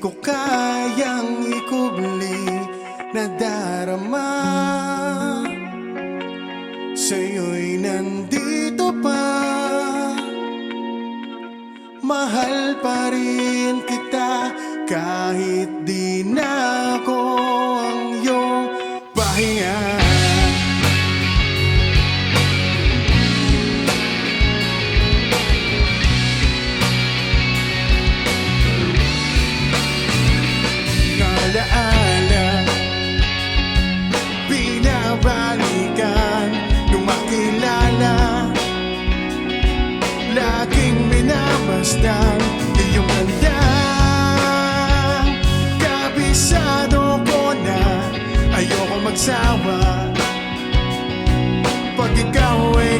ko kayang ikubli na darama. Sa'yo'y nandito pa. Mahal pa rin kita kahit di na ako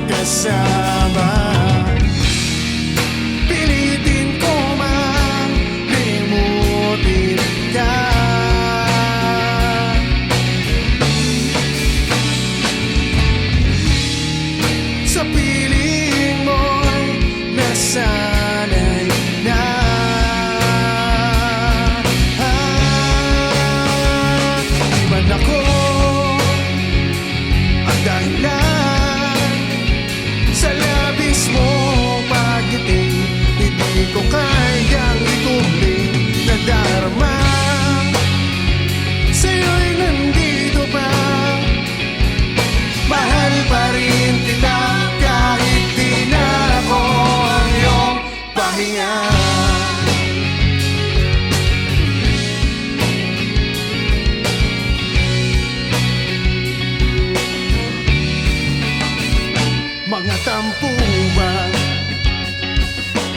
kesabaran ko kayang ituli na darama. Sa'yo'y nandito pa. Mahal pa rin kita kahit di na ako ang iyong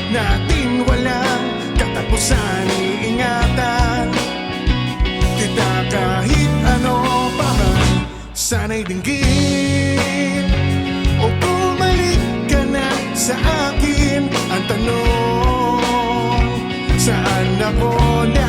Natin walang katapusan Iingatan. Kita kahit ano pa Sana'y dinggin O bumalik ka na sa akin Ang tanong Saan ako nagkamali